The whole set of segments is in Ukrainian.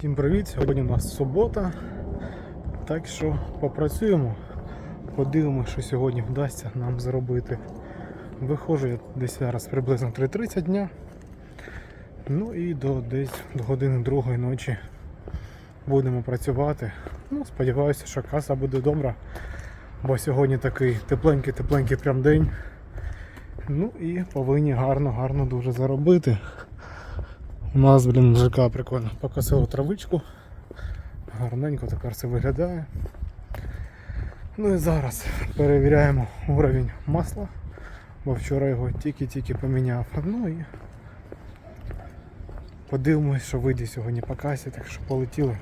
Всім привіт! Сьогодні у нас субота. Так що попрацюємо, подивимося, що сьогодні вдасться нам зробити. Виходжу я десь зараз приблизно 3.30 дня. Ну і до десь до години другої ночі будемо працювати. Ну, сподіваюся, що каса буде добра, бо сьогодні такий тепленький-тепленький прям день. Ну і повинні гарно-гарно дуже заробити. У нас, блін, ЖК прикольно. покосило травичку. Гарненько тепер все виглядає. Ну і зараз перевіряємо уровень масла, бо вчора його тільки-тільки поміняв. Ну і подивимось, що вийде сьогодні по касі, так що полетіли.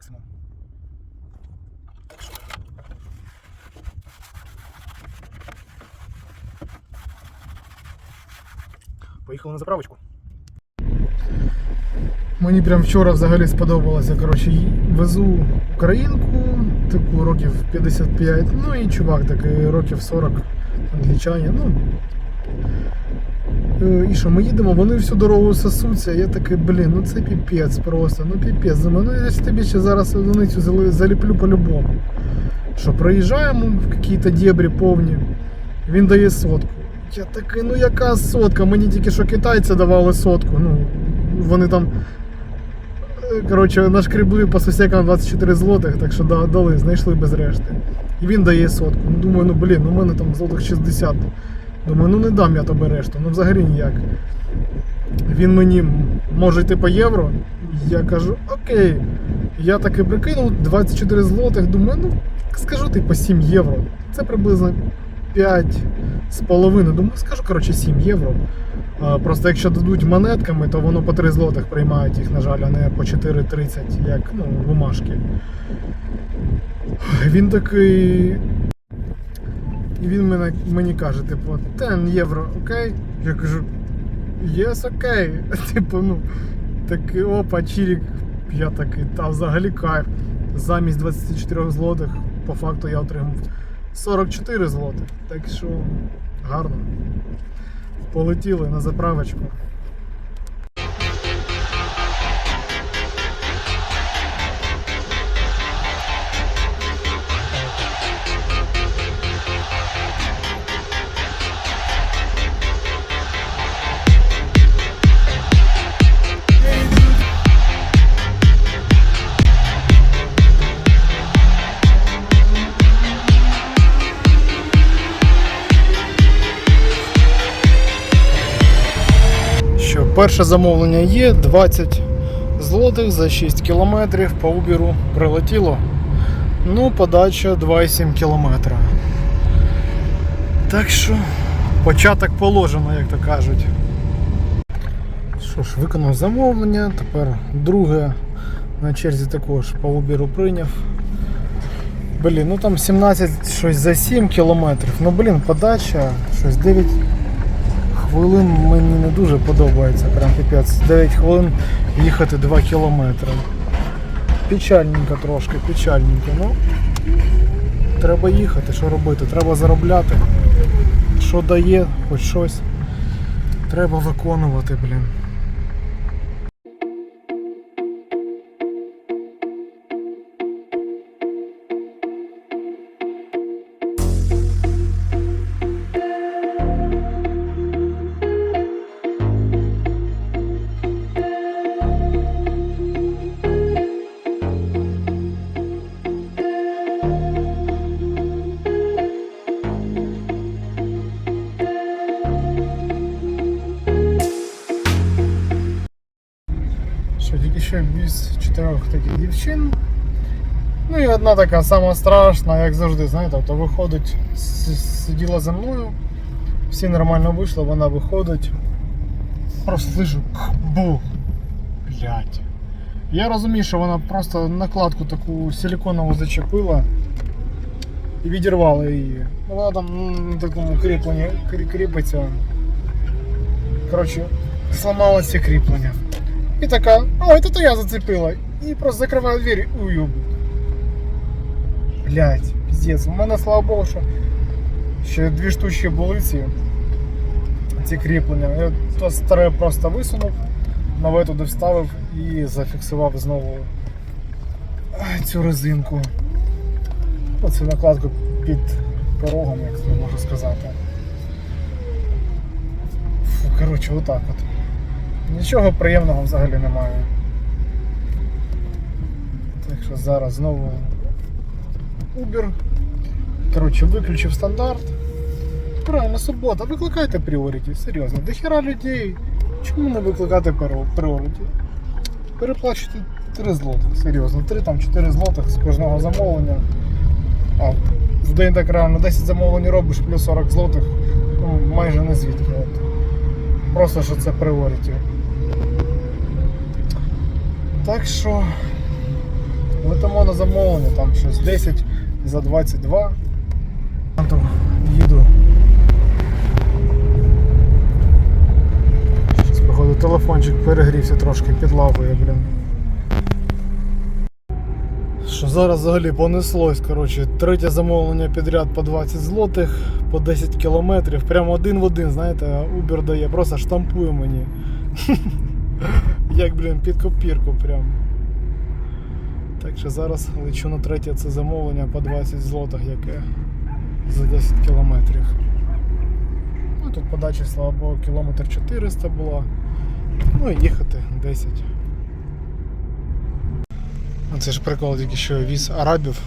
Максимум. Поїхали на заправочку. Мені прям вчора взагалі сподобалося. Коротше, везу українку, таку років 55, ну і чувак такий років 40 англічані. Ну, І що, ми їдемо, вони всю дорогу сосуться. Я такий, блін, ну це піпець просто, ну піпець. Думаю, ну я ж тобі ще зараз одиницю заліплю по-любому. Що проїжджаємо в якісь дебрі повні, він дає сотку. Я такий, ну яка сотка? Мені тільки що китайці давали сотку. Ну, вони там. е, Коротше, нашкребли по сусекам 24 злотих, так що дали, знайшли без решти. І він дає сотку. Ну думаю, ну блін, у мене там злотих 60. Думаю, ну не дам я тобі решту, ну взагалі ніяк. Він мені може йти по євро. Я кажу, окей. Я таки прикинув 24 злотих, думаю, ну скажу ти по 7 євро. Це приблизно 5 з половиною. Думаю, скажу, коротше, 7 євро. Просто якщо дадуть монетками, то воно по 3 злотих приймають їх, на жаль, а не по 4,30, як ну, бумажки. Він такий. І він мене, мені каже, типу, 10 євро, окей? Я кажу, єс, окей. Типу, ну, такий опа, чирік. Я такий, та взагалі кайф. Замість 24 злотих, по факту я отримав 44 злотих. Так що гарно. Полетіли на заправочку. Перше замовлення є 20 злотих за 6 кілометрів по Убіру прилетіло. Ну, подача 2,7 кілометра. Так що початок положено, як то кажуть. Що ж, виконав замовлення, тепер друге на черзі також по Убіру прийняв. Блін, ну там 17 щось за 7 кілометрів. Ну блін, подача щось 9 хвилин мені не дуже подобається, прям піпець. 9 хвилин їхати 2 кілометри. Печальненько трошки, печальненько. Ну, треба їхати, що робити, треба заробляти. Що дає, хоч щось. Треба виконувати, блін. чотирьох таких дівчин. Ну і одна така сама страшна, як завжди, знаєте, то виходить, с- сиділа за мною, всі нормально вийшли, вона виходить. Просто слышу бух. Блять. Я розумію, що вона просто накладку таку силиконову зачепила і відірвала її. Ну, Вона там м, на такому кріпленні крі- кріпиться. Коротше, сломала ці кріплення. І така, о, це то я зацепила. І просто закриваю двері і уйобу. Блять, піздець. У мене слава Богу, що ще дві штучки були ці, ці кріплення. Я то старе просто висунув, нове туди вставив і зафіксував знову цю резинку. Оцю накладку під порогом, як це можу сказати. Фу, коротше, отак от. Нічого приємного взагалі немає. Так що зараз знову Uber. Коротше, виключив стандарт. Правильно, субота, викликайте Priority, серйозно. До хера людей. Чому не викликати Priority? Переплачуйте 3 злотих, серйозно. 3 там 4 злотих з кожного замовлення. А в день так реально 10 замовлень робиш, плюс 40 злотих, ну, майже не звідки. От. Просто що це Priority. Так що летимо на замовлення, там щось 10 за 22. Там їду. Щось, походу, телефончик перегрівся трошки під лавою, блін. Що зараз взагалі понеслось, коротше, третє замовлення підряд по 20 злотих, по 10 кілометрів, прямо один в один, знаєте, Uber дає, просто штампує мені. Як, блін, під копірку прям. Так що зараз лечу на третє це замовлення по 20 злотих, яке за 10 кілометрів. Ну тут подача, слава Богу, кілометр 400 була. Ну і їхати 10. Ну, Це ж прикол, тільки що віз арабів.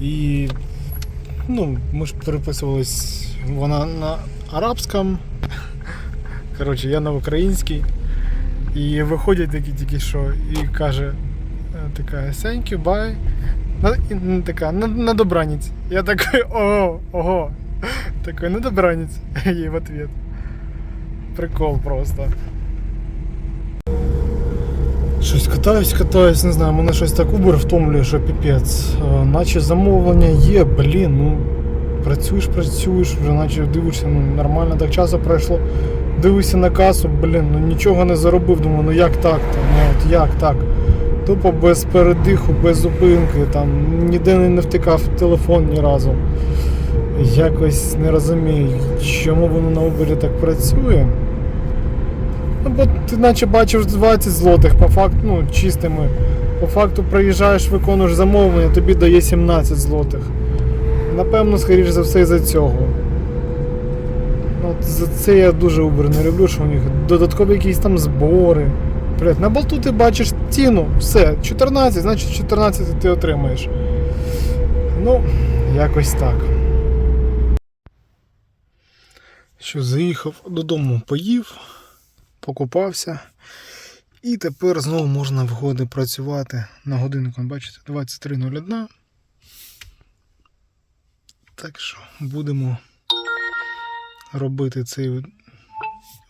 І ну, ми ж переписувались вона на арабському. Коротше, я на українській. І виходять такі тільки що і каже така thank you, bye. На, і, така, на, на добраніць. Я такий, ого, ого. Такой, на добраніць. Їй в ответ. Прикол просто. Щось катаюсь, катаюсь, не знаю, мене щось так Uber втомлює, що піпець. Е, Наче замовлення є, блін, ну працюєш, працюєш, вже наче дивишся, ну нормально так часу пройшло. Дивишся на касу, блін, ну нічого не заробив. Думаю, ну як так? то Ну от як так? Тупо без передиху, без зупинки, там ніде не втикав телефон ні разу. Якось не розумію, чому воно на Uber так працює. Ну, бо ти наче бачиш 20 злотих, по факту, ну, чистими. По факту приїжджаєш, виконуєш замовлення, тобі дає 17 злотих. Напевно, скоріш за все, із-за цього. Ну, От за це я дуже Uber не люблю, що у них додаткові якісь там збори. На болту ти бачиш ціну, все, 14, значить 14 ти отримаєш. Ну, якось так. Що заїхав додому, поїв, покупався. І тепер знову можна вгоди працювати на годинку, бачите, 23.01. Так що будемо робити цей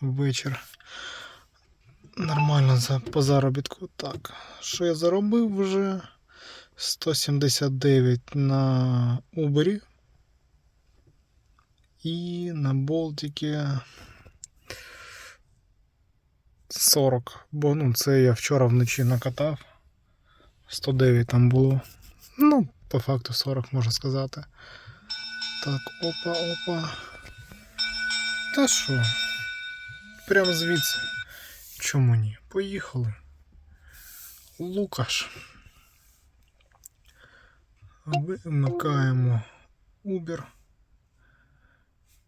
вечір нормально за, по заробітку. Так, що я заробив вже 179 на Uber і на Болтіки 40. Бо ну, це я вчора вночі накатав. 109 там було. Ну, по факту 40 можна сказати. Так, опа, опа. Та що? Прямо звідси. Чому ні? Поїхали. Лукаш. Вимикаємо Uber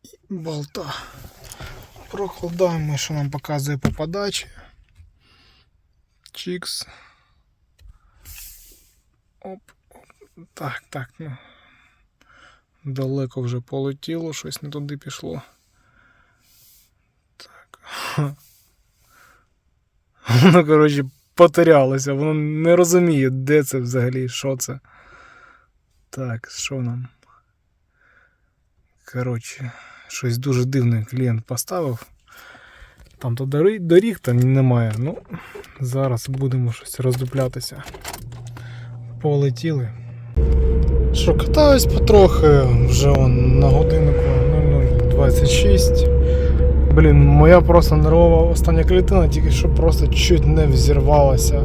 і болта. Прокладаємо, що нам показує по подачі. Чікс. Оп. Так, так, ну. Далеко вже полетіло, щось не туди пішло. Так. Ну, коротше, потерялося, воно не розуміє, де це взагалі, що це. Так, що нам? Коротше, щось дуже дивне клієнт поставив. Там то доріг, там немає. Ну, зараз будемо щось роздуплятися. Полетіли. Що, катаюсь потрохи, вже он на годиннику 0026. Блін, моя просто нервова остання клітина тільки що просто чуть не взірвалася.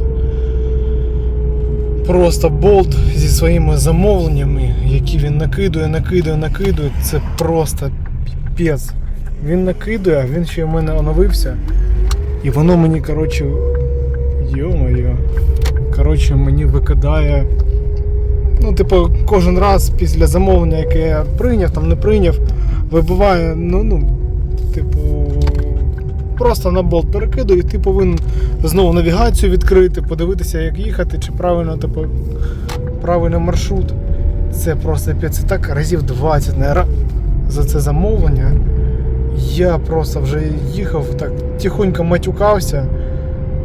Просто болт зі своїми замовленнями, які він накидує, накидує, накидує, це просто піпець. Він накидує, а він ще в мене оновився. І воно мені, коротше, йо-моє, коротше, мені викидає. Ну, типу, кожен раз після замовлення, яке я прийняв, там не прийняв, вибиває, ну, ну, типу, просто на болт перекидує, і ти повинен знову навігацію відкрити, подивитися, як їхати, чи правильно, типу, правильний маршрут. Це просто це так разів 20 наверное, за це замовлення. Я просто вже їхав так тихонько матюкався,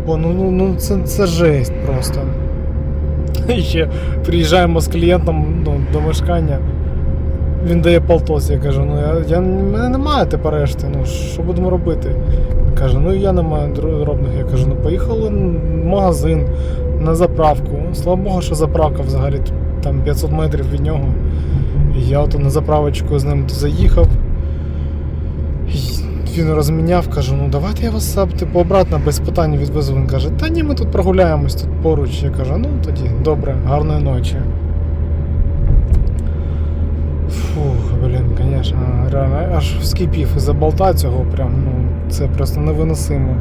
бо ну, ну, ну це, це жесть просто. І ще приїжджаємо з клієнтом ну, до мешкання. Він дає полтос, я кажу, ну я, я мене немає тепер решти, ну що будемо робити? Каже, ну я не маю дро- дробних. Я кажу, ну поїхали в магазин на заправку. Слава Богу, що заправка взагалі там 500 метрів від нього. І я ото на заправочку з ним заїхав. І Він розміняв, кажу, ну давайте я вас типу, обратно без питань відвезу. Він каже, та ні, ми тут прогуляємось тут поруч. Я кажу, ну тоді добре, гарної ночі. Фух, блін, звісно, реально, аж вскипів із-за болта цього, прям, ну, це просто невиносимо.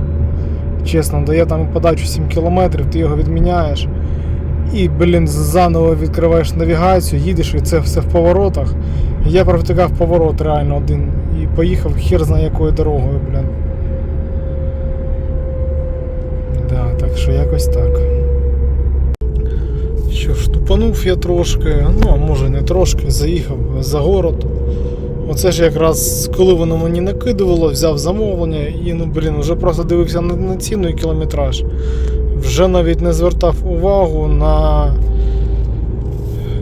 Чесно, дає там подачу 7 кілометрів, ти його відміняєш. І, блін, заново відкриваєш навігацію, їдеш і це все в поворотах. Я провтикав поворот реально один і поїхав хер знає якою дорогою, блін. Да, так що якось так. Що ж, тупанув я трошки, ну а може не трошки, заїхав за город. Оце ж якраз коли воно мені накидувало, взяв замовлення і ну блін, вже просто дивився на, ціну і кілометраж. Вже навіть не звертав увагу на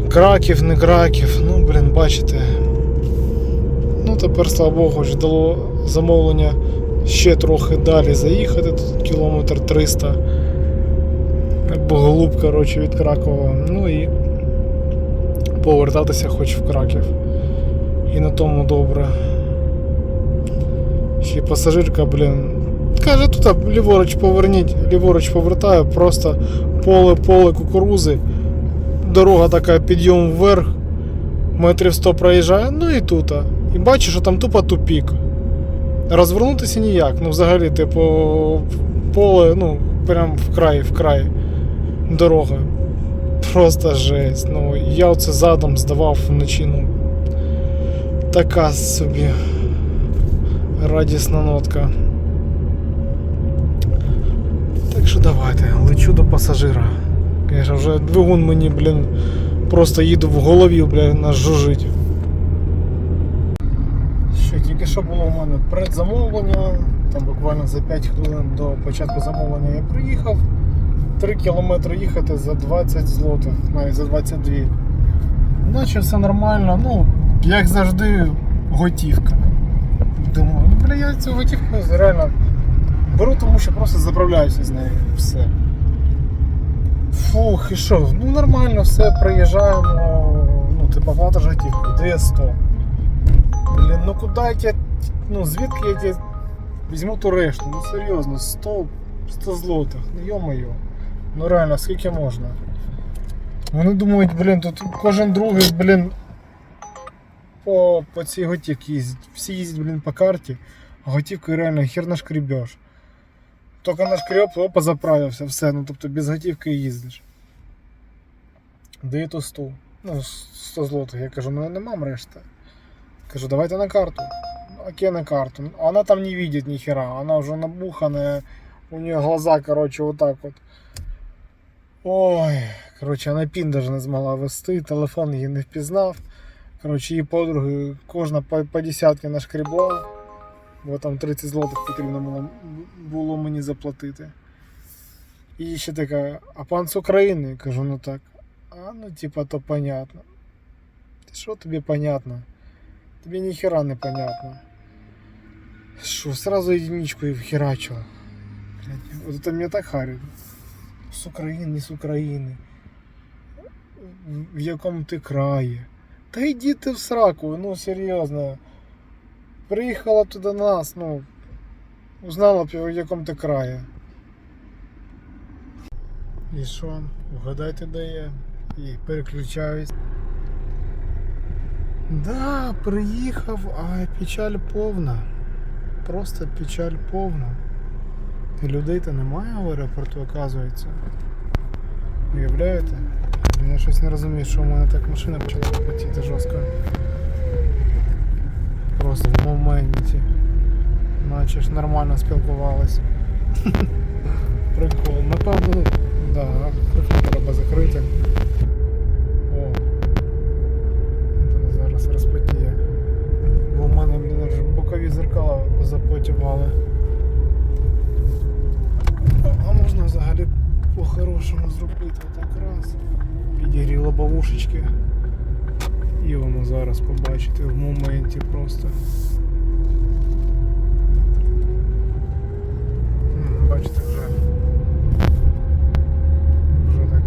краків, не краків. Ну, блін, бачите. Ну тепер, слава Богу, ж дало замовлення ще трохи далі заїхати, тут кілометр 300. Боголуб, коротше, від Кракова. Ну і повертатися хоч в Краків. І на тому добре. Ще пасажирка, блін. Каже, тут ліворуч поверніть, ліворуч повертаю, просто поле, поле кукурузи. Дорога така, підйом вверх, метрів 100 проїжджає, ну і тут. І бачу, що там тупо тупік. Розвернутися ніяк. Ну, взагалі, типу, поле, ну, прям в край, в край дорога. Просто жесть. Ну, я оце задом здавав вночі. Ну, така собі радісна нотка. Так що давайте, лечу до пасажира. Конечно, вже двигун мені, блін, просто їду в голові, блін, нас жужить. Що тільки що було в мене предзамовлення, там буквально за 5 хвилин до початку замовлення я приїхав. 3 кілометри їхати за 20 злотих, навіть за 22. Наче все нормально, ну, як завжди, готівка. Думаю, ну бля, я цю готівку реально беру, тому що просто заправляюся з нею. Все. Фух, і що? Ну нормально, все, приїжджаємо. Ну, типу, платиш готівку, де 100. Блін, ну куди я ну звідки я візьму ту решту? Ну серйозно, 100, 100 злотих, ну йо-моє. Ну реально, скільки можна? Вони думають, блін, тут кожен другий, блін, по, по цій готівці їздить. Всі їздять, блін, по карті, а готівкою реально хер нашкребеш. Тільки нашкреб, опа, заправився, все, ну тобто без готівки їздиш. Дає то 100. Ну, 100 злотих. Я кажу, ну нема решти. Кажу, давайте на карту. Окей, на карту. А Она там не видит ни хера. Она уже набуханная. У нее глаза, короче, вот так вот. Ой, короче, она пін даже не змогла вести, телефон її не впізнав. Короче, її подруги кожна по, по десятки нашкребла, бо там 30 злотих потрібно було, мені заплатити. І ще така, а пан з України? Кажу, ну так. А ну типа то понятно. Ти що тобі понятно? Тобі ніхера не понятно. Що, сразу единичку вхерачил. Блядь, Вот это меня так харит. С України, з України. В якому ти краї. Та йди ти в сраку, ну серйозно. Приїхала тут до нас, ну. Узнала б, в якому ти краї. І що? Вгадайте, де я. І переключаюсь. Да, приїхав, а печаль повна. Просто печаль повна. І людей-то немає в аеропорту, оказується. Уявляєте? Я щось не розумію, що в мене так машина почала потіти жорстко. Просто в моменті. Наче ж нормально спілкувались. Прикол. Напевно, да, треба закрити. О. Зараз розпотіє. Бо в мене блін, аж бокові зеркала запотівали. А можна взагалі по-хорошому зробити отак раз. Підігріло бавушечки. І воно зараз побачите в моменті просто. Бачите вже. Вже так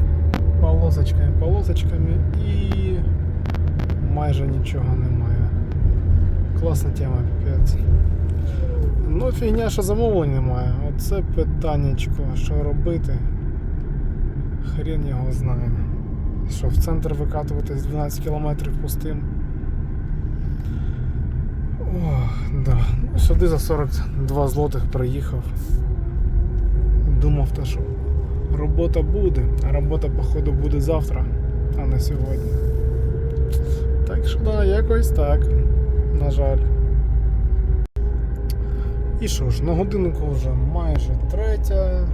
полосочками, полосочками і майже нічого немає. Класна тема, піпець. Ну, фігня, що замовлень немає. Оце питаннячко, що робити. Хрен його знає. Що в центр викатуватись 12 кілометрів пустим. Ох, да. Ну, сюди за 42 злотих приїхав. Думав, то, що робота буде, а робота, походу, буде завтра, а не сьогодні. Так що да, якось так. На жаль. І що ж, на годиннику вже майже третя.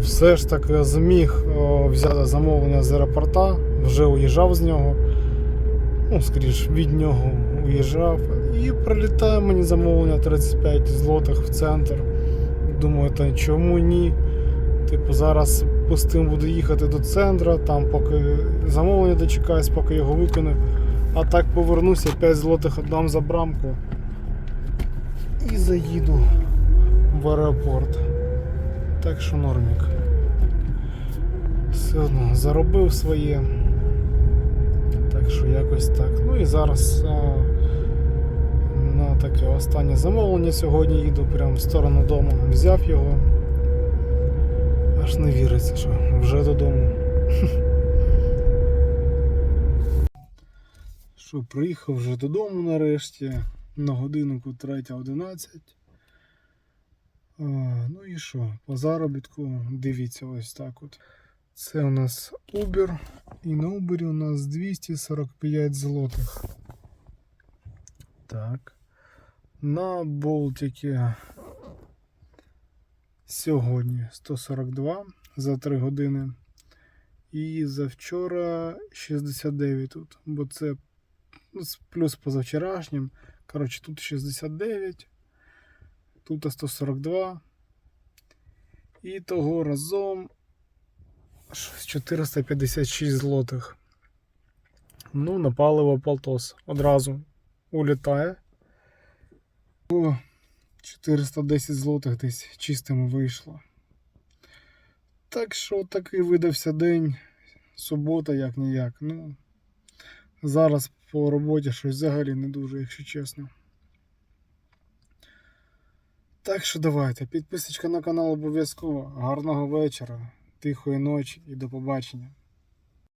Все ж таки зміг взяти замовлення з аеропорта, вже уїжджав з нього. Ну, скоріш, від нього уїжджав. І прилітає мені замовлення 35 злотих в центр. Думаю, та чому ні? Типу, зараз пустим буду їхати до центру, там поки замовлення дочекаюсь, поки його викину. А так повернуся, 5 злотих віддам за брамку і заїду в аеропорт. Так що нормік. Все одно заробив своє. Так що якось так. Ну і зараз а, на таке останнє замовлення сьогодні їду прямо в сторону дому. Взяв його. Аж не віриться, що вже додому. Що, приїхав вже додому нарешті. На годиннику 3.11. Ну і що? По заробітку дивіться ось так от. Це у нас Uber. І на Uber у нас 245 злотих. Так. На Болтики сьогодні 142 за 3 години. І завчора 69 тут. Бо це ну, плюс позавчорашнім. Коротше, тут 69, тут 142. І того разом щось 456 злотих. Ну, на паливо полтос. Одразу улітає. О, 410 злотих десь чистими вийшло. Так що такий видався день. Субота, як ніяк. Ну, зараз по роботі щось взагалі не дуже, якщо чесно. Так що давайте, підписочка на канал обов'язково. Гарного вечора, тихої ночі і до побачення.